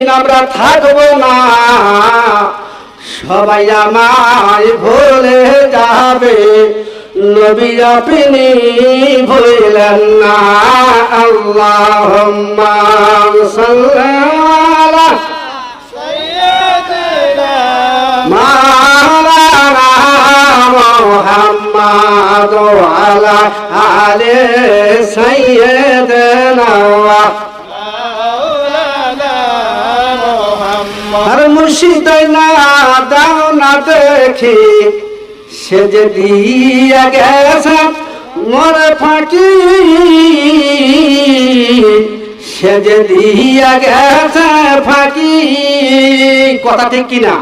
আমরা থাকব না। সবাই আমায় ভুলে যাবে। নবী আপনি ভুলেন না। আল্লাহ মোহাম্মদ আলা আলে সাইয়্যিদনা আর মুর্শিদ না দাও না দেখি সে যে দিয়া গেছে মোর ফাঁকি। সে যে দিয়া গেছে ফাঁকি। কথা ঠিক কিনা?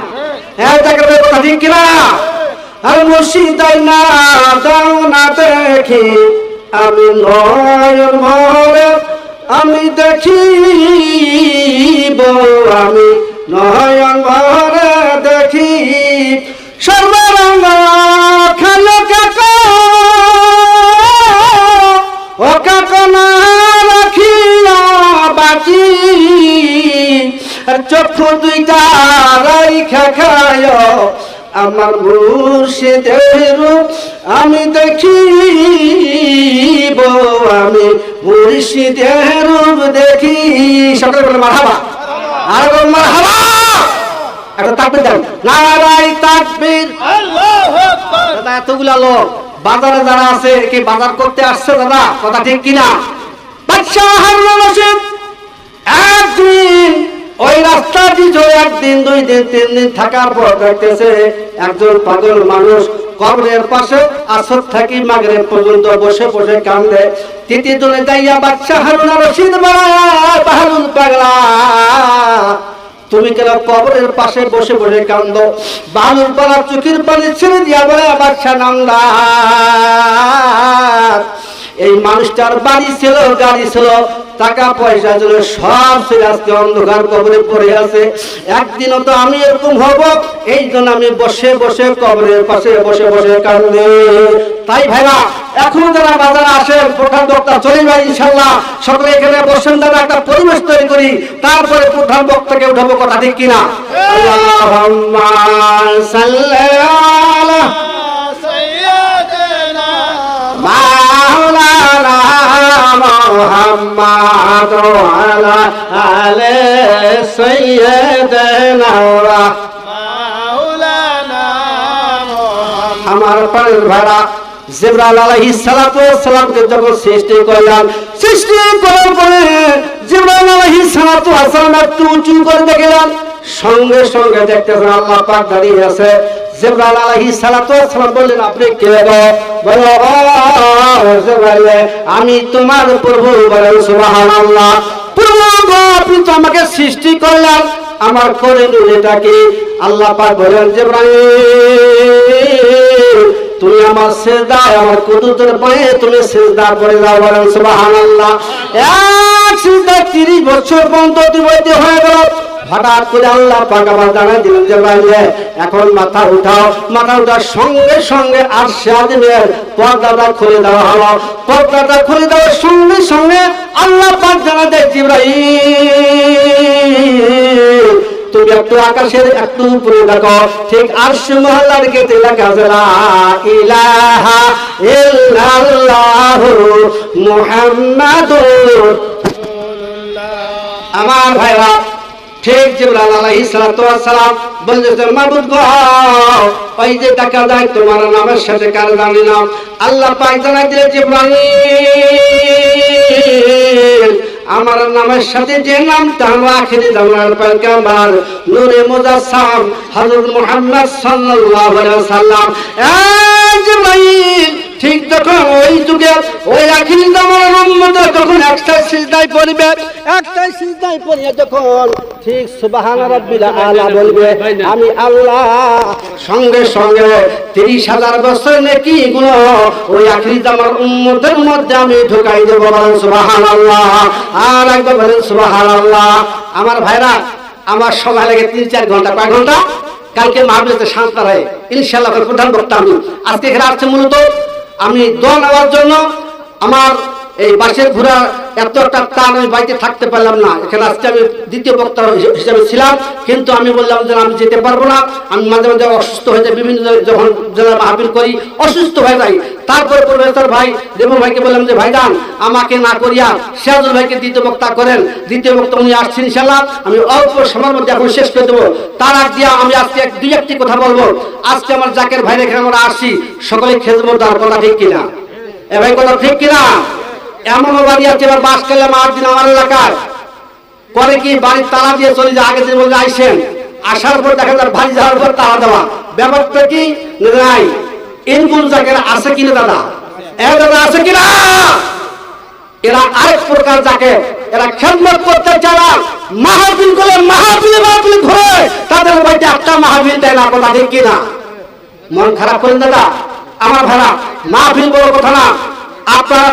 হ্যাঁ। দেখবে কথা ঠিক কিনা? আর মুর্শিদ না দাও না দেখি আমি নয়ন ভরে আমি দেখিব আমি চক্ষু দুইটা রাইখা খায় আমার মুর্শিদের আমি দেখিব, আমি মুর্শিদের রূপ দেখি। সকলে বলে মারহাবা। আর মারহাবা। একটা তাকবির দেন নারাই তাকবীর। দাদা এতগুলা লোক বাজারে যারা আছে কি বাজার করতে আসছে দাদা কথা ঠিক কিনা? বাদশাহ হারুন রশিদ একদিন ওই রাস্তা দিয়ে একদিন দুই দিন তিন দিন থাকার পর দেখতেছে একজন পাগল মানুষ কবরের পাশে আসর থাকি মাগরে পর্যন্ত বসে বসে কান্দে। তৃতীয় দিনে যাইয়া বাচ্চা হারুনা রশিদ বাহারুন পাগলা তুমি কেন কবরের পাশে বসে বসে কান্দ? বালুর পাড়া চুকির পানি ছেড়ে দিয়া বলে, আমার নামদার এই মানুষটার বাড়ি ছিল, গাড়ি ছিল, টাকা পয়সা ছিল, সব ছিল আজকে অন্ধকার কবরে পড়ে আছে। একদিনও তো আমি এরকম হব, এই জন্য আমি বসে বসে কবরের পাশে বসে বসে কান্দে। তাই ভাইরা, এখন যারা বাজারে আসেন প্রধান বক্তা চলে যাই ইনশাল্লাহ সকলে এখানে বসেন দাদা একটা পরিবেশ তৈরি করি। তারপরে প্রধান বক্তাকে উঠাবো কথা ঠিক কিনা? আল্লাহুম্মা মুহাম্মদ আলা আলে সাইয়্যিদানা আমার প্রাণের ভাড়া জিবরাল যখন সৃষ্টি করলাম সৃষ্টি করার পরে জিবরাল একটু উঁচু করে দেখলাম। সঙ্গে সঙ্গে দেখতেছেন আল্লাহ পাক দাঁড়িয়ে আছে। জিবরাল আলাইহিস সালাতু সালাম বললেন আপনি কে গো? বলো "ও জিবরাইল, আমি তোমার প্রভু বলেন গো, আপনি তো আমাকে সৃষ্টি করলেন। আমার করে এটা কি? আল্লাহ পাক বলেন জিবরাইল তুমি আমার সেজদা আমার কুদরতের পায়ে তুমি সেজদা করে দাও বলেন সুবহানাল্লাহ। এক সেজদা 30 বছর পর্যন্ত অতিবাহিত হয়ে গেল। হঠাৎ করে আল্লাহ পাক আবার জানাই দিলেন যে এখন মাথা উঠাও। মাথা উঠার সঙ্গে সঙ্গে আর সাদিনের পর্দাটা খুলে দেওয়া হলো। পর্দাটা খুলে দেওয়ার সঙ্গে সঙ্গে আল্লাহ পাক জানা দেয় জিব্রাহিম তুমি একটু আকাশের একটু উপরে দেখো। ঠিক আরশ মহল্লার গেতে লেখা আছে, লা আমার ভাইরা ঠিক জিবরাইল আলাইহিস সালাতু ওয়াস সালাম বলতেছেন মাবুদ গো, ওই যে দেখা যায় তোমার নামের সাথে কার জানি নাম আল্লাহ পাক জানাই দিলে জিবরাইল, আমার নামের সাথে যে নামটা হলো আখিরি জামানার পয়গম্বর, নূরে মুজাসসাম হযরত মুহাম্মদ সাল্লাল্লাহু আলাইহি ওয়াসাল্লাম। এই জিবরাইল ঠিক তখন ওই যুগে ওই জামানার উম্মত যখন একটা সিজদায় পড়বে একটা সিজদায় পড়ে যখন ঠিক সুবহান রাব্বিল আলা বলবে, আমি আল্লাহ, সঙ্গে সঙ্গে তিরিশ হাজার বছর নাকি গুলো ওই আখিরি জামার উম্মতের মধ্যে আমি ঢুকাই দেবো বলেন সুবহান আল্লাহ আর একবার বলেন সুবহান আল্লাহ আমার ভাইরা, আমার সময় লাগে তিন চার ঘণ্টা, কয় ঘণ্টা? কালকে মাহবিলতে শান্ত হয় ইনশাল্লাহ প্রধান বক্তা আমি। আজকে এখানে আসছে মূলত আমি দোয়া নেওয়ার জন্য আমার এই বাসের ঘোরা এত একটা টান আমি বাড়িতে থাকতে পারলাম না। এখানে আজকে আমি দ্বিতীয় বক্তা হিসেবে ছিলাম। কিন্তু আমি বললাম যে আমি যেতে পারব না। আমি মাঝে মাঝে অসুস্থ হয়ে যাই, বিভিন্ন যখন জেলা মাহফিল করি, অসুস্থ হয়ে যাই। তারপরে প্রফেসর ভাই, দেবু ভাইকে বললাম যে, ভাইজান, আমাকে না করিয়া সিরাজুল ভাইকে দ্বিতীয় বক্তা করেন। দ্বিতীয় বক্তা উনি আসছেন ইনশাল্লাহ আমি অল্প সময়ের মধ্যে এখন শেষ করে দেবো। তার আগ দিয়ে আমি আজকে এক- দুই একটি কথা বলব। আজকে আমার জাকের ভাই এখানে আমরা আসছি সকলে খেজবো তার কথা ঠিক কিনা? এ ভাই, কথা ঠিক কিনা? এমন বাড়ি আছে, এবার বাস করলাম আট দিন আমার এলাকার। পরে কি বাড়ির তালা দিয়ে চলে যায়, আগে দিন বলে আইসেন। আসার পর দেখা যায়, বাড়ি যাওয়ার পর তালা দেওয়া। ব্যাপারটা কি? নাই। এরকম জায়গায় আছে কিনা দাদা? এ দাদা, আছে কিনা এরা আরেক প্রকার যাকে, এরা খেদমত করতে চালা মাহফিল করে মাহফিল মাহফিল ঘুরে। তাদের বাড়িতে একটা মাহফিল দেয় না, কথা ঠিক কিনা মন খারাপ করেন দাদা? আমার ভাড়া, মাহফিল বড় কথা না। আপনার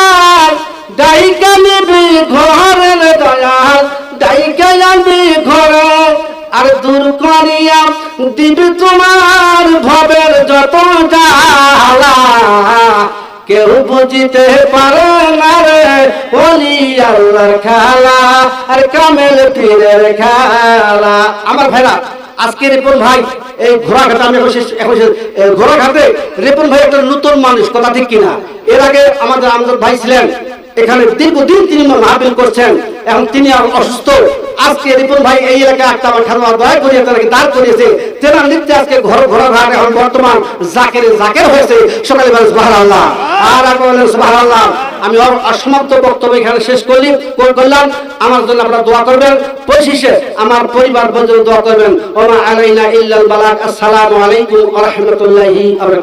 করিয়া দিবি তোমার ভবের যত জ্বালা। কেউ বুঝিতে পারে না রে, বলি আল্লাহর খেলা আর কামেল পীরের খেলা। আমার ভাইরা, আজকে রিপন ভাই, এই ঘোড়াঘাটে আমি এখন ঘোড়াঘাটে রিপন ভাই একটা নতুন মানুষ, কথা ঠিক কিনা? এর আগে আমাদের আমজাদ ভাই ছিলেন এখানে দীর্ঘদিন তিনি মাহবিল করছেন এখন তিনি আর অসুস্থ। আজকে রিপন ভাই এই এলাকায় একটা আমার খারোয়া দয়া করিয়ে তাদেরকে দাঁড় করিয়েছে। তেনার নিত্যে আজকে ঘর ঘোড়া ঘাট এখন বর্তমান জাকের জাকের হয়েছে। সকালে বলেন সুবাহ আল্লাহ আর বলেন সুবাহ আল্লাহ আমি অসমাপ্ত বক্তব্য এখানে শেষ করলি। করলাম। আমার জন্য আপনারা দোয়া করবেন। পরিশেষে আমার পরিবার বন্ধু দোয়া করবেন। ওমা আলাইনা ইল্লাল বালাক। আসসালামু আলাইকুম ওয়া রাহমাতুল্লাহি ওয়া বারাকাতুহু।